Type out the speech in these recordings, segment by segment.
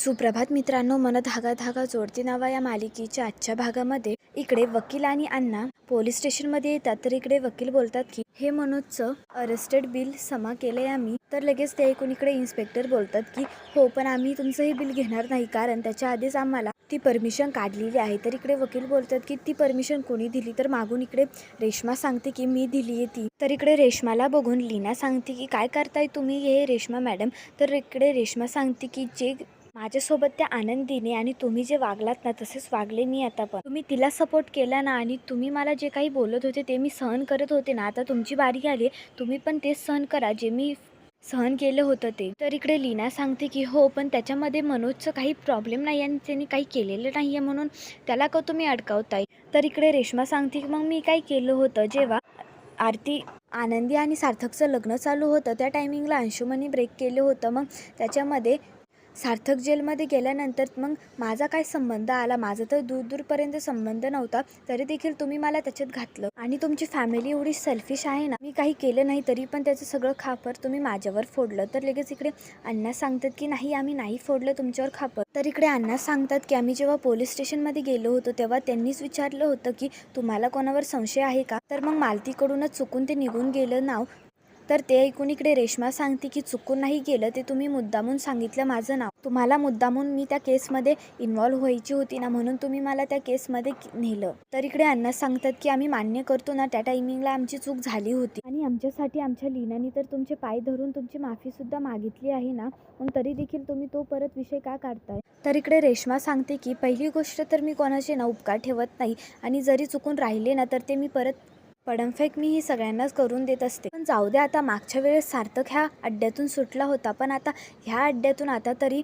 सुप्रभात मित्रांनो मन धागा धागा जोडती नावा या मालिकेच्या आजच्या भागामध्ये. इकडे वकील आणि अण्णा पोलीस स्टेशनमध्ये येतात. तर इकडे वकील बोलतात की हे मनोजचं अरेस्टेड बिल समा केलंय आम्ही. तर लगेच ते ऐकून इकडे इन्स्पेक्टर बोलतात की हो पण आम्ही तुमचं हे बिल घेणार नाही. कारण त्याच्या आधीच आम्हाला ती परमिशन काढलेली आहे. तर इकडे वकील बोलतात की ती परमिशन कोणी दिली? तर मागून इकडे रेश्मा सांगते की मी दिली आहे ती. तर इकडे रेश्माला बघून लीना सांगते की काय करताय तुम्ही? हे रेश्मा मॅडम. तर इकडे रेश्मा सांगते की जे माझ्यासोबत त्या आनंदीने आणि तुम्ही जे वागलात ना तसेच वागले मी आता पण. तुम्ही तिला सपोर्ट केला ना आणि तुम्ही मला जे काही बोलत होते ते मी सहन करत होते ना. आता तुमची बारी आली तुम्ही पण तेच सहन करा जे मी सहन केलं होतं ते. तर इकडे लीना सांगते की हो पण त्याच्यामध्ये मनोजचं काही प्रॉब्लेम नाही आणि त्यांनी काही केलेलं नाही आहे म्हणून त्याला का तुम्ही अडकावताय? तर इकडे रेश्मा सांगते की मग मी काय केलं होतं जेव्हा आरती आनंदी आणि सार्थकचं लग्न चालू होतं त्या टायमिंगला अंशुमनी ब्रेक केलं होतं. मग त्याच्यामध्ये सार्थक जेलमध्ये गेल्यानंतर मग माझा काय संबंध आला? माझा तर दूर दूरपर्यंत संबंध नव्हता. तरी देखील तुम्ही मला त्याच्यात घातलं. आणि तुमची फॅमिली एवढी सेल्फिश आहे ना? मी काही केलं नाही तरी पण त्याचं सगळं खापर तुम्ही माझ्यावर फोडलं. तर लगेच इकडे अण्णा सांगतात की नाही आम्ही नाही फोडलं तुमच्यावर खापर. तर इकडे अण्णा सांगतात की आम्ही जेव्हा पोलीस स्टेशनमध्ये गेलो होतो तेव्हा त्यांनीच विचारलं होतं की तुम्हाला कोणावर संशय आहे का? तर मग मालतीकडूनच चुकून ते निघून गेलं नाव. तर ते ऐकून इकडे रेश्मा सांगते की चुकून नाही गेलं ते तुम्ही मुद्दामून सांगितलं माझं नाव. तुम्हाला मुद्दामून मी त्या केसमध्ये इन्व्हॉल्व्ह व्हायची होती ना म्हणून तुम्ही मला त्या केसमध्ये नेलं. तर इकडे अण्णा सांगतात की आम्ही मान्य करतो ना त्या टायमिंगला आमची चूक झाली होती. आणि आमच्यासाठी आमच्या लीनाने तर तुमचे पाय धरून तुमची माफीसुद्धा मागितली आहे ना? मग तरी देखील तुम्ही तो परत विषय का काढताय? तर इकडे रेश्मा सांगते की पहिली गोष्ट तर मी कोणाचे ना उपकार ठेवत नाही आणि जरी चुकून राहिले ना तर ते मी परत पडमफेक मी ही सगळ्यांनाच करून देत असते. पण जाऊ दे आता मागच्या वेळेस सार्थक ह्या अड्ड्यातून सुटला होता पण आता ह्या अड्ड्यातून आता तरी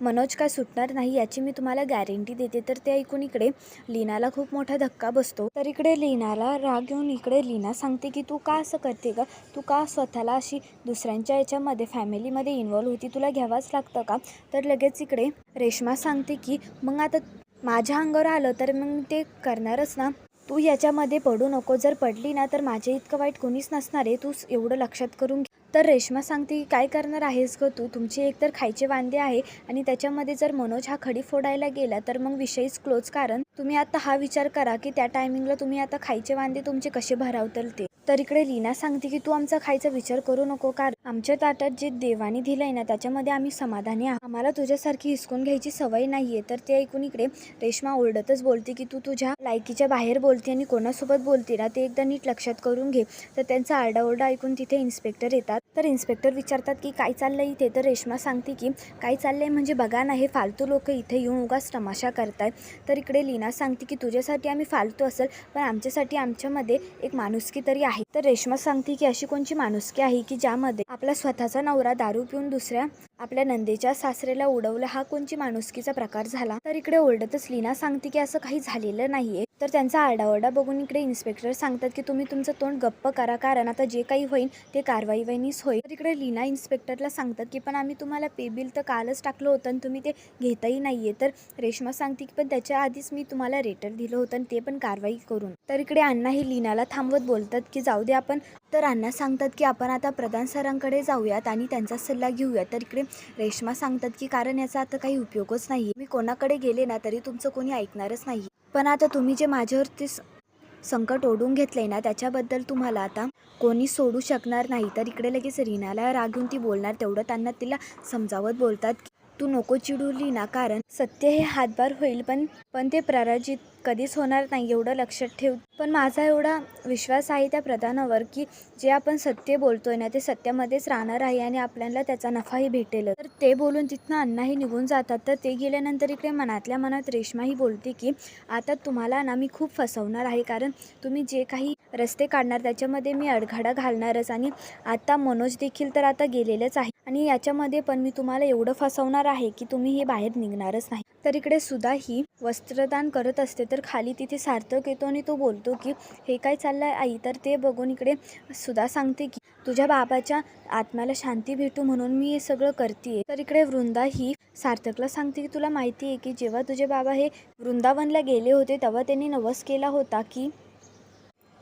मनोज काय सुटणार नाही याची मी तुम्हाला गॅरंटी देते. तर ते ऐकून इकडे लीनाला खूप मोठा धक्का बसतो. तर इकडे लीनाला राग येऊन इकडे लीना सांगते की तू का असं करते का तू का स्वतःला अशी दुसऱ्यांच्या याच्यामध्ये फॅमिलीमध्ये इन्वॉल्व्ह होती? तुला घ्यावाच लागतं का? तर लगेच इकडे रेश्मा सांगते की मग आता माझ्या अंगावर आलं तर मग ते करणारच ना? तू याच्यामध्ये पडू नको. जर पडली ना तर माझ्या इतकं वाईट कोणीच नसणार आहे. तू एवढं लक्षात करून तर रेश्मा सांगते की काय करणार आहेस गं तू? तुमची एकतर खायचे वांदे आहे आणि त्याच्यामध्ये जर मनोज हा खडी फोडायला गेला तर मग विषयीच क्लोज कारण तुम्ही आता हा विचार करा की त्या टायमिंगला तुम्ही आता खायचे वांदे तुमचे कसे भरावतील ते. तर इकडे लीना सांगते की तू आमचा खायचा विचार करू नको कारण आमच्या ताटात जे देवाने दिलंय ना त्याच्यामध्ये आम्ही समाधानी आहोत आम्हाला तुझ्यासारखी हिसकून घ्यायची सवय नाहीये. तर ते ऐकून इकडे रेश्मा ओरडतच बोलते की तू तुझ्या लायकीच्या बाहेर बोलते आणि कोणासोबत बोलते ना ते एकदा नीट लक्षात करून घे. तर त्यांचा आरडाओरडा ऐकून तिथे इन्स्पेक्टर येतात. तर इन्स्पेक्टर विचारतात की काय चाललंय इथे? तर रेश्मा सांगते की काय चाललंय म्हणजे बघा ना हे फालतू लोक इथे येऊन उगाच तमाशा करताय तर इकडे लीना सांगते की तुझ्यासाठी आम्ही फालतू असेल पण आमच्यासाठी आमच्यामध्ये एक माणुसकी तरी आहे. तर रेश्मा सांगते की अशी कोणची माणुसकी आहे की ज्यामध्ये आपला स्वतःचा नवरा दारू पिऊन दुसऱ्या आपल्या नंदेच्या सासरेला उडवलं हा कोणची माणुसकीचा प्रकार झाला? तर इकडे ओरडतच लीना सांगते की असं काही झालेलं नाहीये. तर त्यांचा आरडाओरडा बघून इकडे इन्स्पेक्टर सांगतात की तुम्ही तुमचं तोंड गप्प करा कारण आता जे काही होईल ते कारवाई वहिनीच होईल. तर इकडे लीना इन्स्पेक्टरला सांगतात की पण आम्ही तुम्हाला पे बिल तर कालच टाकलं होतं आणि तुम्ही ते घेताही नाहीये. तर रेश्मा सांगते की पण त्याच्या आधीच मी तुम्हाला रेटर दिलं होतं आणि ते पण कारवाई करून. तर इकडे अण्णा हे लीनाला थांबवत बोलतात की जाऊ दे आपण. तर अण्णा सांगतात की आपण आता प्रधान सरांकडे जाऊयात आणि त्यांचा सल्ला घेऊयात. तर इकडे रेश्मा सांगतात की कारण याचा आता काही उपयोगच नाही मी कोणाकडे गेले ना तरी तुमचं कोणी ऐकणारच नाही पण आता तुम्ही जे माझ्यावरती ते संकट ओढून घेतलंय ना त्याच्याबद्दल तुम्हाला आता कोणी सोडू शकणार नाही. तर इकडे लगेच रीनाला रागून ती बोलणार. तेवढं त्यांना तिला समजावत बोलतात की तू नको चिडवली ना कारण सत्य हे हातभार होईल पण पण ते पराजित कधीच होणार नाही एवढं लक्षात ठेव. पण माझा एवढा विश्वास आहे त्या प्रधानावर की जे आपण सत्य बोलतोय ना ते सत्यामध्येच राहणार आहे आणि आपल्याला त्याचा नफाही भेटेल तर ते बोलून तिथनं अण्णाही निघून जातात. तर ते गेल्यानंतर इकडे मनातल्या मनात रेश्माही बोलते की आता तुम्हाला ना मी खूप फसवणार आहे कारण तुम्ही जे काही रस्ते काढणार त्याच्यामध्ये मी अडघडा घालणारच आणि आता मनोज देखील तर आता गेलेलंच आहे. आणि याच्यामध्ये पण मी तुम्हाला एवढं फसवणार आहे की तुम्ही हे बाहेर निघणारच नाही. तर इकडे सुद्धा ही वस्त्रदान करत असते तर खाली तिथे सार्थक येतो आणि तो बोलतो की हे काय चाललंय आई? तर ते बघून इकडे सुद्धा सांगते की तुझ्या बाबाच्या आत्म्याला शांती भेटू म्हणून मी हे सगळं करते तर इकडे वृंदा ही सार्थकला सांगते की तुला माहिती आहे की जेव्हा तुझे बाबा हे वृंदावनला गेले होते तेव्हा त्यांनी नवस केला होता की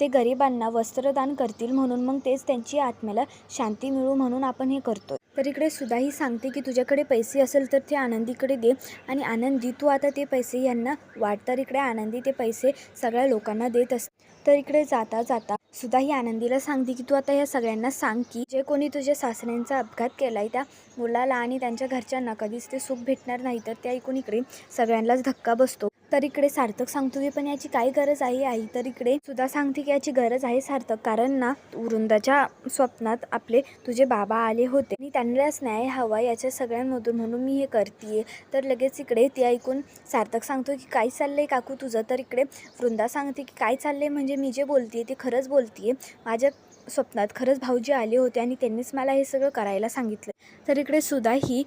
ते गरिबांना वस्त्रदान करतील म्हणून मग तेच त्यांची आत्म्याला शांती मिळू म्हणून आपण हे करतो तर इकडे सुद्धाही सांगते की तुझ्याकडे पैसे असेल तर ते आनंदीकडे दे. आणि आनंदी तू आता ते पैसे यांना वाट तर इकडे आनंदी ते पैसे सगळ्या लोकांना देत असते तर इकडे जाता जाता सुद्धा ही आनंदीला सांगते की तू आता या सगळ्यांना सांग की जे कोणी तुझ्या सासऱ्यांचा अपघात केला आहे त्या मुलाला आणि त्यांच्या घरच्यांना कधीच ते सुख भेटणार नाही तर त्या ऐकून इकडे सगळ्यांनाच धक्का बसतो. तर इकडे सार्थक सांगतो की पण याची काय गरज आहे आई. तर इकडे सुद्धा सांगते की याची गरज आहे सार्थक. कारण ना वृंदाच्या स्वप्नात आपले तुझे बाबा आले होते. आणि त्यांनाच न्याय हवा याच्या सगळ्यांमधून म्हणून मी हे करते तर लगेच इकडे ते ऐकून सार्थक सांगतो की काय चाललंय काकू तुझं? तर इकडे वृंदा सांगते की काय चाललंय? म्हणजे मी जे बोलते ते खरंच बोलते माझ्या स्वप्नात खरंच भाऊजी आले होते आणि त्यांनीच मला हे सगळं करायला सांगितलं. तर इकडे सुद्धा ही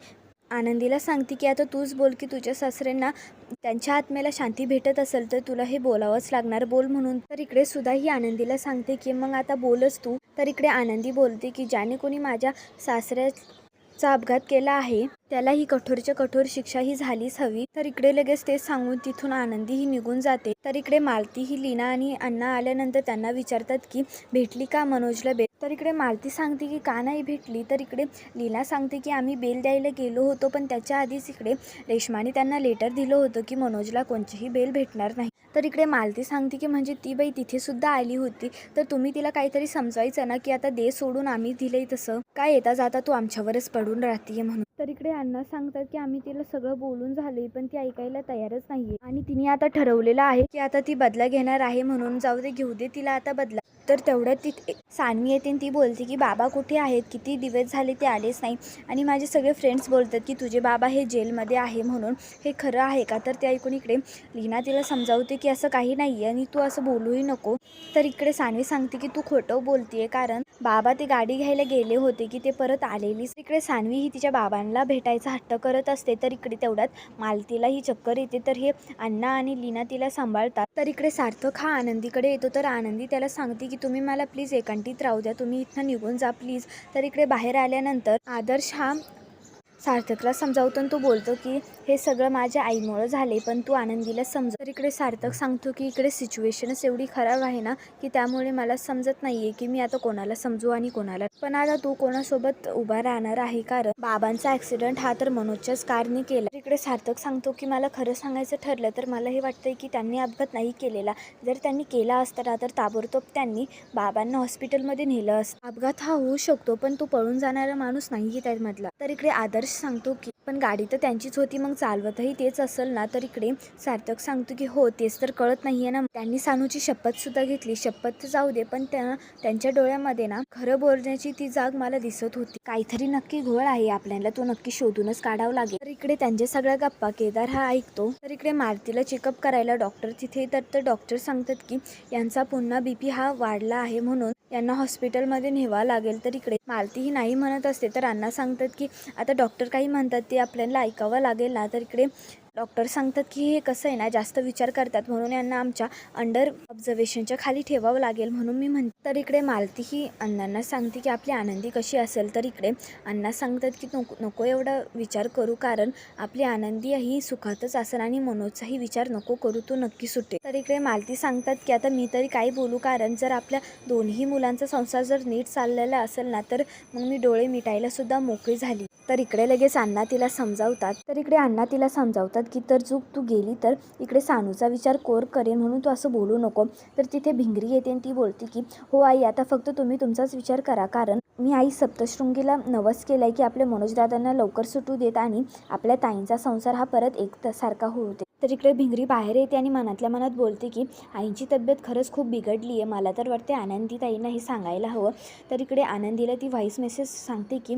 आनंदीला सांगते की आता तूच बोल की तुझ्या सासऱ्यांना त्यांच्या आत्म्याला शांती भेटत असेल तर तुला हे बोलावंच लागणार. बोल म्हणून. तर इकडे सुद्धा ही आनंदीला सांगते की मग आता बोलच तू. तर इकडे आनंदी बोलते की ज्याने कोणी माझ्या सासऱ्याचा अपघात केला आहे त्याला ही कठोरच्या कठोर शिक्षा ही झालीच हवी. तर इकडे लगेच ते सांगून तिथून आनंदी ही निघून जाते. तर इकडे मालती ही लीना आणि अण्णा आल्यानंतर त्यांना विचारतात की भेटली का मनोजला बेल? तर इकडे मालती सांगते की का नाही भेटली? तर इकडे लीना सांगते की आम्ही बेल द्यायला गेलो होतो पण त्याच्या आधीच इकडे रेशमाने त्यांना लेटर दिलं होतं की मनोजला कोणतीही बेल भेटणार नाही. तर इकडे मालती सांगते की म्हणजे ती बाई तिथेसुद्धा आली होती तर तुम्ही तिला काहीतरी समजायचं ना की आता दे सोडून आम्ही दिलंय तसं. काय येता जाता तू आमच्यावरच पडून राहतीये म्हणून. तर इकडे अण्णा सांगतात की आम्ही तिला सगळं बोलून झाले पण ती ऐकायला तयारच नाहीये. आणि तिने आता ठरवलेलं आहे की आता ती बदला घेणार आहे म्हणून जाऊ दे घेऊ दे तिला आता बदला. तर तेवढ्यात ती सानवी येते आणि ती बोलते की बाबा कुठे आहेत? किती दिवस झाले ते आलेच नाही. आणि माझे सगळे फ्रेंड्स बोलतात की तुझे बाबा हे जेलमध्ये आहे म्हणून हे खरं आहे का? तर ते ऐकून इकडे लीना तिला समजावते की असं काही नाही आहे आणि तू असं बोलूही नको. तर इकडे सानवी सांगते की तू खोटं बोलते कारण बाबा ते गाडी घ्यायला गेले होते की ते परत आलेलीच इकडे सानवी ही तिच्या बाबांना भेटायचा हट्ट करत असते. तर इकडे तेवढ्यात मालतीला ही चक्कर येते. तर हे अण्णा आणि लीना तिला सांभाळतात. तर इकडे सार्थक हा आनंदीकडे येतो. तर आनंदी त्याला सांगते की तुम्ही मला प्लीज एकांटीत राहू द्या. तुम्ही इथनं निघून जा प्लीज. तर इकडे बाहेर आल्यानंतर आदर्श हा सार्थकला समजावतो आणि तो बोलतो की हे सगळं माझ्या आईमुळं झाले पण तू आनंदीला समज. तर इकडे सार्थक सांगतो की इकडे सिच्युएशनच एवढी खराब आहे ना की त्यामुळे मला समजत नाही आहे की मी आता कोणाला समजू आणि कोणाला पण आता तू कोणासोबत उभा राहणार आहे? कारण बाबांचा ॲक्सिडेंट हा तर मनोजच्याच कारने केला. तर इकडे सार्थक सांगतो की मला खरं सांगायचं ठरलं तर मला हे वाटतंय की त्यांनी अपघात नाही केलेला. जर त्यांनी केला असताना तर ताबडतोब त्यांनी बाबांना हॉस्पिटलमध्ये नेलं असतं. अपघात हा होऊ शकतो पण तो पळून जाणारा माणूस नाही आहे त्यामधला. तर इकडे आदर्श सांगतो की पण गाडी तर त्यांचीच होती मग चालवतही तेच असेल ना तर इकडे सार्थक सांगतो की हो तेच तर कळत नाहीये ना. त्यांनी सानूची शपथ सुद्धा घेतली. शपथ तर जाऊ दे पण त्या त्यांच्या डोळ्यामध्ये ना खरं बोलण्याची ती जाग मला दिसत होती. काहीतरी नक्की घोळ आहे आपल्याला तो नक्की शोधूनच काढावा लागेल. तर इकडे त्यांच्या सगळ्या गप्पा केदार हा ऐकतो. तर इकडे मारुतीला चेकअप करायला डॉक्टर तिथे तर तर डॉक्टर सांगतात की यांचा पुन्हा बीपी हा वाढला आहे म्हणून यांना हॉस्पिटलमध्ये न्यावा लागेल तर इकडे. मालतीही नाही म्हणत असते तर अण्णा सांगतात की आता डॉक्टर काही म्हणतात ते आपल्याला ऐकावं लागेल ना तर इकडे डॉक्टर सांगतात की हे कसं आहे ना जास्त विचार करतात म्हणून यांना आमच्या अंडर ऑब्झर्वेशनच्या खाली ठेवावं लागेल म्हणून मी म्हणते. तर इकडे मालती ही अण्णांना सांगते की आपली आनंदी कशी असेल तर इकडे अण्णा सांगतात की नको नको एवढा विचार करू कारण आपली आनंदी ही सुखातच असेल आणि मनोजचाही विचार नको करू तो नक्की सुटेल. तर इकडे मालती सांगतात की आता मी तरी काही बोलू कारण जर आपल्या दोन्ही मुलांचा संसार जर नीट चाललेला असेल ना तर मग मी डोळे मिटायला सुद्धा मोकळी झाली. तर इकडे लगेच अण्णा तिला समजावतात. तर इकडे अण्णा तिला समजावतात की तर चूक तू गेली तर इकडे सानूचा विचार कोर करेन म्हणून तू असं बोलू नको. तर तिथे भिंगरी येते आणि ती बोलते की हो आई आता फक्त तुम्ही तुमचाच विचार करा. कारण मी आई सप्तशृंगीला नवस केलाय की आपल्या मनोजदादांना लवकर सुटू देत आणि आपल्या ताईंचा संसार हा परत एक सारखा होऊ दे. तर इकडे भिंगरी बाहेर येते आणि मनातल्या मनात बोलते की आईची तब्येत खरंच खूप बिघडली आहे मला तर वाटते आनंदी ताईंना हे सांगायला हवं. तर इकडे आनंदीला ती व्हॉईस मेसेज सांगते की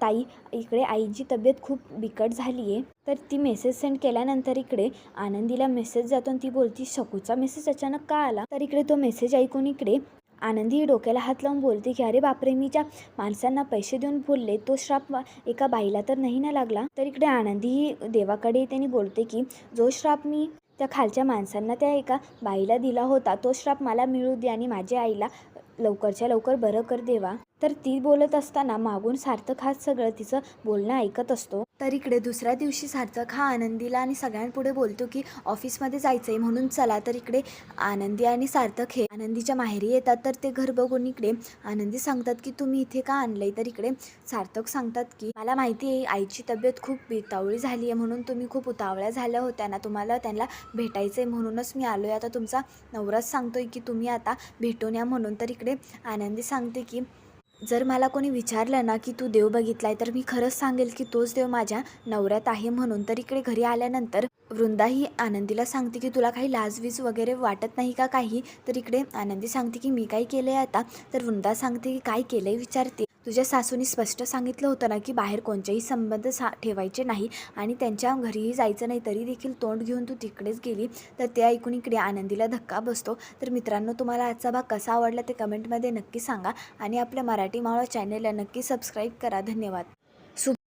ताई इकडे आईची तब्येत खूप बिकट झाली आहे तर ती मेसेज सेंड केल्यानंतर इकडे आनंदीला मेसेज जातो आणि ती बोलती शकूचा मेसेज अचानक का आला? तर इकडे तो मेसेज ऐकून इकडे आनंदी डोक्याला हात लावून बोलते की अरे बापरे मी ज्या माणसांना पैसे देऊन बोलले तो श्राप एका बाईला तर नाही ना लागला? तर इकडे आनंदीही देवाकडे त्यांनी बोलते की जो श्राप मी त्या खालच्या माणसांना त्या एका बाईला दिला होता तो श्राप मला मिळू दे आणि माझ्या आईला लवकरच्या लवकर बरं कर देवा. तर ती बोलत असताना मागून सार्थक हा सगळं तिचं बोलणं ऐकत असतो. तर इकडे दुसऱ्या दिवशी सार्थक हा आनंदीला आणि सगळ्यांपुढे बोलतो की ऑफिसमध्ये जायचं आहे म्हणून चला. तर इकडे आनंदी आणि सार्थक हे आनंदीच्या माहेरी येतात. तर ते घर बघून इकडे आनंदी सांगतात की तुम्ही इथे का आणलंय? तर इकडे सार्थक सांगतात की मला माहिती आहे आईची तब्येत खूप बितावळी झाली आहे म्हणून तुम्ही खूप उतावळ्या झाल्या होत्या ना. तुम्हाला त्यांना भेटायचं आहे म्हणूनच मी आलो आहे आता तुमचा नवराच सांगतोय की तुम्ही आता भेटून या म्हणून. तर इकडे आनंदी सांगते की जर मला कोणी विचारलं ना की तू देव बघितलाय तर मी खरंच सांगेल की तोच देव माझ्या नवऱ्यात आहे म्हणून. तर इकडे घरी आल्यानंतर वृंदा ही आनंदीला सांगते की तुला काही लाजवीज वगैरे वाटत नाही का काही? तर इकडे आनंदी सांगते की मी काय केलं आहे आता? तर वृंदा सांगते की काय केलं आहे विचारते. तुझ्या सासूनी स्पष्ट सांगितलं होतं ना की बाहेर कोणतेही संबंध सा ठेवायचे नाही आणि त्यांच्या घरीही जायचं नाही तरी देखील तोंड घेऊन तू तिकडेच गेली. तर ते ऐकून इकडे आनंदीला धक्का बसतो. तर मित्रांनो तुम्हाला आजचा भाग कसा आवडला ते कमेंटमध्ये नक्की सांगा आणि आपल्या मराठी मावळा चॅनेलला नक्की सबस्क्राईब करा. धन्यवाद.